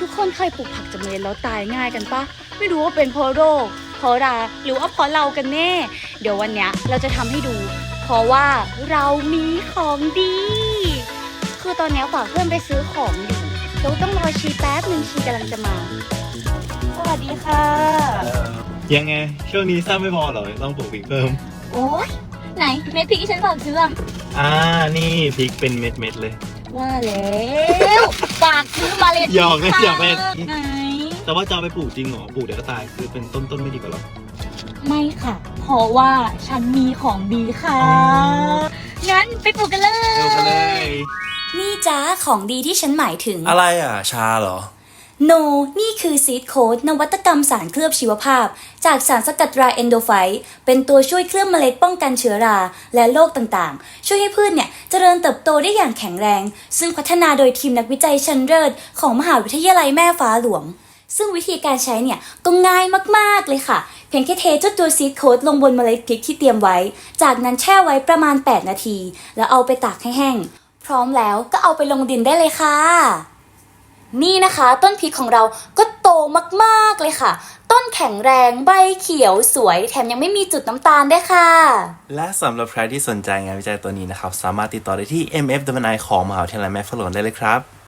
ทุกคนเคยปลูกผักจากเมล็ดแล้วตายง่ายกันปะไม่รู้ว่าเป็นเพราะโรคเพราะราหรือว่าเพราะเรากันแน่ เดี๋ยววันเนี้ยเราจะทำให้ดู เพราะว่าเรามีของดี คือตอนเนี้ยฝากเพื่อนไปซื้อของอยู่เราต้องรอชีแป๊บหนึ่งชีกำลังจะมา สวัสดีค่ะ ยังไง ช่วงนี้สร้างไม่พอเหรอต้องปลูกพริกเพิ่ม โอ๊ยไหนเม็ดพริกที่ฉันฝากซื้ออะอ่านี่พริกเป็นเม็ดเม็ดๆเลย ว่าแล้วฝากซื้อมาเลยหยอกเล่นหยอกเล่น ไหนแต่ว่าจะเอาไปปลูกจริงเหรอ ปลูกเดี๋ยวก็ตาย คือเป็นต้นต้นๆไม่ดีกว่าหรอ ไม่ค่ะ เพราะว่าฉันมีของดีค่ะ อ๋อ งั้นไปปลูกกันเลยเร็วกันเลยนี่จ้าของดีที่ฉันหมายถึง อะไรอะ ชาเหรอ โนนี่คือซีดโค้ดนวัตกรรมสารเคลือบชีวภาพ จากสารสกัดราเอนโดไฟเป็นตัวช่วยเคลือบเมล็ดป้องกันเชื้อราและโรคต่างๆ ช่วยให้พืชเนี่ยเจริญเติบโตได้อย่างแข็งแรง ซึ่งพัฒนาโดยทีมนักวิจัยชั้นเลิศของมหาวิทยาลัยแม่ฟ้าหลวง ซึ่งวิธีการใช้เนี่ยก็ง่ายมากๆเลยค่ะ เพียงแค่เทเจ้าตัวซีดโค้ดลงบนเมล็ดพริกที่เตรียมไว้ จากนั้นแช่ไว้ประมาณ 8 นาที แล้วเอาไปตากให้แห้ง พร้อมแล้วก็เอาไปลงดินได้เลยค่ะ นี่นะคะต้นพริกของเราก็โตมากๆเลยค่ะ ต้นแข็งแรงใบเขียวสวย แถมยังไม่มีจุดน้ำตาลด้วยค่ะ และสำหรับใครที่สนใจงานวิจัยตัวนี้นะครับ สามารถติดต่อได้ที่ MF w i ของมหาวิทยาลัยแม่ฟ้าหลอนได้เลยครับ